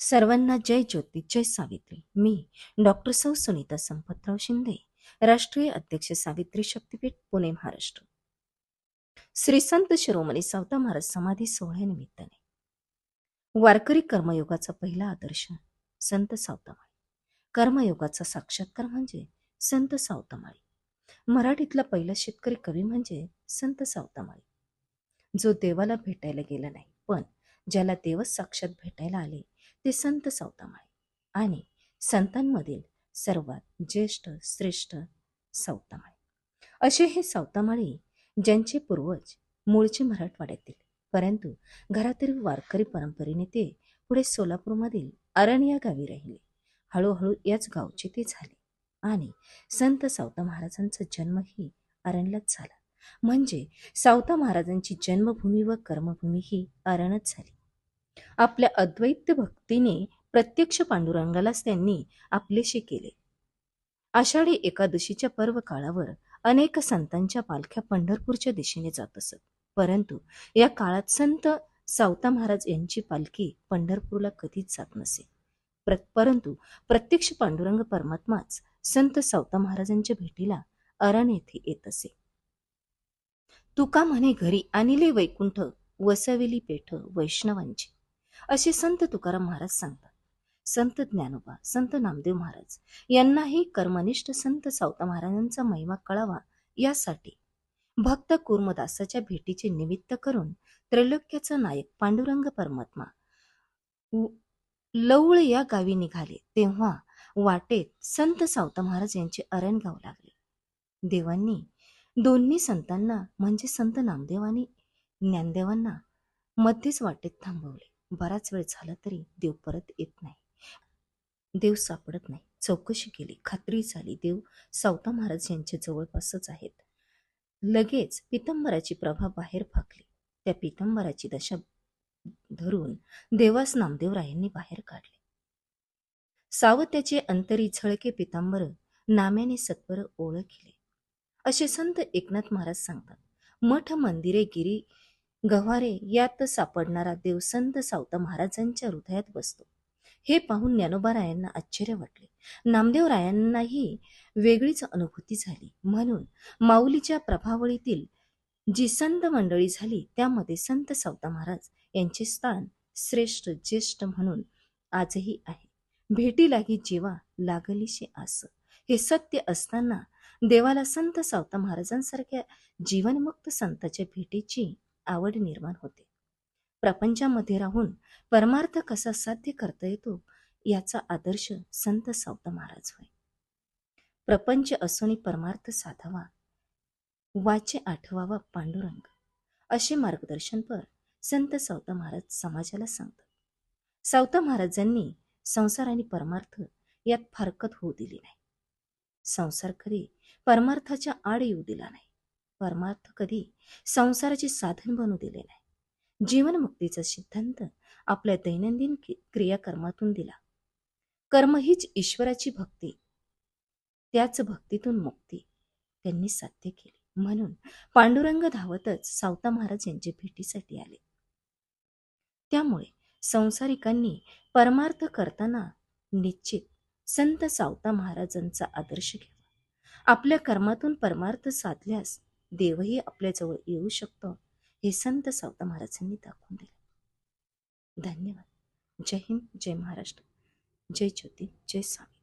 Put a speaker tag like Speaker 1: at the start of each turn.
Speaker 1: सर्वांना जय ज्योती जय सावित्री. मी डॉक्टर सौ सुनीता संपतराव शिंदे राष्ट्रीय अध्यक्ष सावित्री शक्तीपीठ पुणे महाराष्ट्र. श्री संत शिरोमणी सावता महाराज समाधी सोहळ्यानिमित्ताने वारकरी कर्मयोगाचा पहिला आदर्श संत सावतामाळी. कर्मयोगाचा साक्षात्कार म्हणजे संत सावतामाळी. मराठीतला पहिला शेतकरी कवी म्हणजे संत सावतामाळी. जो देवाला भेटायला गेला नाही पण ज्याला देवच साक्षात भेटायला आले ते संत सावतामाळे आणि संतांमधील सर्वात ज्येष्ठ श्रेष्ठ सावतामाळे असे हे सावतामाळी ज्यांचे पूर्वज मूळचे मराठवाड्यातील परंतु घरातील वारकरी परंपरेने ते पुढे सोलापूरमधील अरण या गावी राहिले. हळूहळू याच गावचे ते झाले आणि संत सावता महाराजांचा जन्मही अरणलाच झाला. म्हणजे सावता महाराजांची जन्मभूमी व कर्मभूमी ही अरणच झाली. आपल्या अद्वैत भक्तीने प्रत्यक्ष पांडुरंगालाच त्यांनी आपलेशी केले. आषाढी एकादशीच्या पर्व काळावर अनेक संतांच्या पालख्या पंढरपूरच्या दिशेने जात असत. परंतु या काळात संत सावता महाराज यांची पालखी पंढरपूरला कधीच जात नसे. परंतु प्रत्यक्ष पांडुरंग परमात्माच संत सावता महाराजांच्या भेटीला अरण येथे येत असे. तुका म्हणे घरी आणिले वैकुंठ वसविली पेठ वैष्णवांची. असे संत तुकाराम महाराज सांगतात. संत ज्ञानोबा संत नामदेव महाराज यांनाही कर्मनिष्ठ संत सावता महाराजांचा महिमा कळावा यासाठी भक्त कुर्मदासाच्या भेटीचे निमित्त करून त्रैलोक्याचा नायक पांडुरंग परमात्मा लवळ या गावी निघाले. तेव्हा वाटेत संत सावता महाराज यांचे अरण गाव लागले. देवांनी दोन्ही संतांना म्हणजे संत नामदेव ज्ञानदेवांना मध्येच वाटेत थांबवले. बराच वेळ झाला तरी देव परत येत नाही. देव सापडत नाही. चौकशी केली. खात्री झाली. देव सावता महाराज यांच्या जवळपासच आहेत. लगेच पितंबराची प्रभा बाहेर फाकली त्या पितंबराची दशा धरून देवास नामदेवरायांनी बाहेर काढले. सावत्याचे अंतरी झळके पितांबर नाम्याने सत्वर ओळखले. असे संत एकनाथ महाराज सांगतात मठ मंदिरे गिरी गव्हारे यात सापडणारा देव संत सावता महाराजांच्या हृदयात बसतो. हे पाहून ज्ञानोबारायांना आश्चर्य वाटले. नामदेवरायांनाही वेगळीच अनुभूती झाली. म्हणून माऊलीच्या प्रभावळीतील जी संत मंडळी झाली त्यामध्ये संत सावता महाराज यांचे स्थान श्रेष्ठ ज्येष्ठ म्हणून आजही आहे. भेटी लागी जीवा लागलीशी आस. हे सत्य असताना देवाला संत सावता महाराजांसारख्या जीवनमुक्त संताच्या भेटीची आवड निर्माण होते. प्रपंचामध्ये राहून परमार्थ कसा साध्य करता येतो याचा आदर्श संत सावता महाराज होय. प्रपंच असोनी परमार्थ साधावा वाचे आठवावा पांडुरंग असे मार्गदर्शनपर संत सावता महाराज समाजाला सांगतात. सावता महाराजांनी संसार आणि परमार्थ यात फारकत होऊ दिली नाही. संसार खरी परमार्थाच्या आड येऊ दिला नाही. परमार्थ कधी संसाराचे साधन बनू दिले नाही. जीवनमुक्तीचा सिद्धांत आपल्या दैनंदिन क्रियाकर्मातून दिला. कर्म हीच ईश्वराची भक्ती. त्याच भक्तीतून मुक्ती त्यांनी साध्य केली. म्हणून पांडुरंग धावतच सावता महाराज यांच्या भेटीसाठी आले. त्यामुळे संसारिकांनी परमार्थ करताना निश्चित संत सावता महाराजांचा आदर्श घ्यावा. आपल्या कर्मातून परमार्थ साधल्यास देवही आपल्याजवळ येऊ शकतो. हे संत सावता महाराजांनी दाखवून दिले. धन्यवाद. जय हिंद जय महाराष्ट्र. जय ज्योती जय स्वामी.